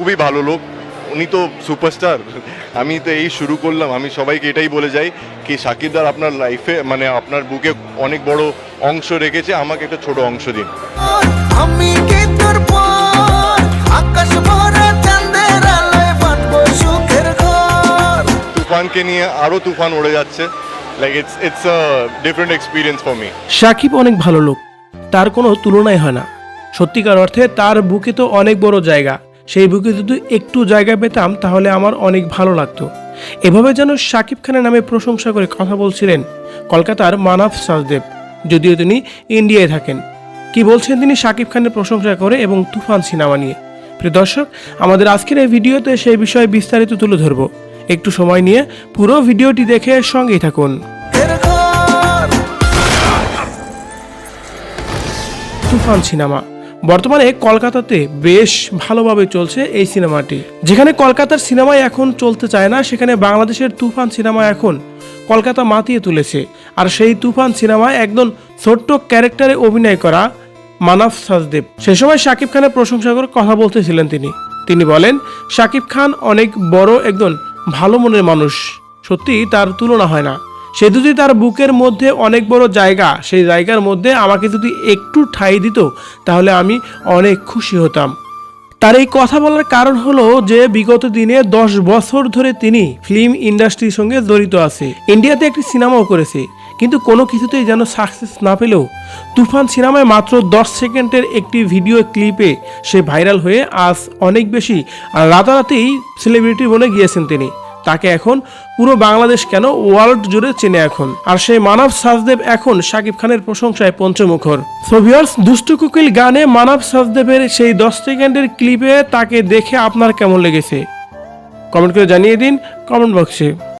খুবই ভালো লোক। উনি তো সুপারস্টার। আমি তো এই শুরু করলাম। আমি সবাইকে এটাই বলে যাই কি সাকিবদার আপনার লাইফে মানে আপনার বুকে অনেক বড় অংশ রেখেছে। আমাকে একটা ছোট অংশ দিন। আমি কি তোর পর? আকাশ ভরা চাঁদের আলোয় বাঁধবো সুখের ঘর। তুফানকে নিয়ে আরও তুফান উড়ে যাচ্ছে। Like it's it's a different experience for me Shakib অনেক ভালো লোক। তার কোনো তুলনাই হয় না। সত্যিকার অর্থে তার বুকে তো অনেক বড় জায়গা। সেই বুকে যদি একটু জায়গা পেতাম, তাহলে আমার অনেক ভালো লাগতো। এভাবে যেন সাকিব খানের নামে প্রশংসা করে কথা বলছিলেন কলকাতার মানব সাজদেব, যদিও তিনি ইন্ডিয়ায় থাকেন। কি বলছেন তিনি সাকিব খানের প্রশংসা করে এবং তুফান সিনেমা নিয়ে? প্রিয় দর্শক, আমাদের আজকের এই ভিডিওতে সেই বিষয়ে বিস্তারিত তুলে ধরবো। একটু সময় নিয়ে পুরো ভিডিওটি দেখে সঙ্গেই থাকুন। তুফান সিনেমা। বর্তমানে কলকাতাতে বেশ ভালোভাবে চলছে এই সিনেমাটি। যেখানে কলকাতার সিনেমায় এখন চলতে চায় না, সেখানে বাংলাদেশের তুফান সিনেমা এখন কলকাতা মাতিয়ে তুলেছে। আর সেই তুফান সিনেমায় একদম ছোট্ট ক্যারেক্টারে অভিনয় করা মানব সাজদেব। সে সময় শাকিব খানের প্রশংসা করে কথা বলতেছিলেন তিনি। তিনি বলেন, শাকিব খান অনেক বড় একজন ভালো মনের মানুষ। সত্যি তার তুলনা হয় না। সে যদি তার বুকের মধ্যে অনেক বড় জায়গা, সেই জায়গার মধ্যে আমাকে যদি একটু ঠাঁই দিত, তাহলে আমি অনেক খুশি হতাম। তার এই কথা বলার কারণ হলো যে, বিগত দিনে দশ বছর ধরে তিনি ফিল্ম ইন্ডাস্ট্রির সঙ্গে জড়িত আছে। ইন্ডিয়াতে একটি সিনেমাও করেছে। কিন্তু কোনো কিছুতেই যেন সাকসেস না পেলেও, তুফান সিনেমায় মাত্র দশ সেকেন্ডের একটি ভিডিও ক্লিপে সে ভাইরাল হয়ে আজ অনেক বেশি, আর রাতারাতেই সেলিব্রিটি বনে গিয়েছেন তিনি। তাকে এখন পুরো বাংলাদেশ কেন ওয়ার্ল্ড জুড়ে চেনে এখন? আর সেই মানব সাজদেব এখন শাকিব খানের প্রশংসায় পঞ্চমুখর। সোভিয়ার্স দুষ্টু কুকিল গানে মানব সাজদেবের সেই দশ সেকেন্ডের ক্লিপে তাকে দেখে আপনার কেমন লেগেছে? কমেন্ট করে জানিয়ে দিন কমেন্ট বক্সে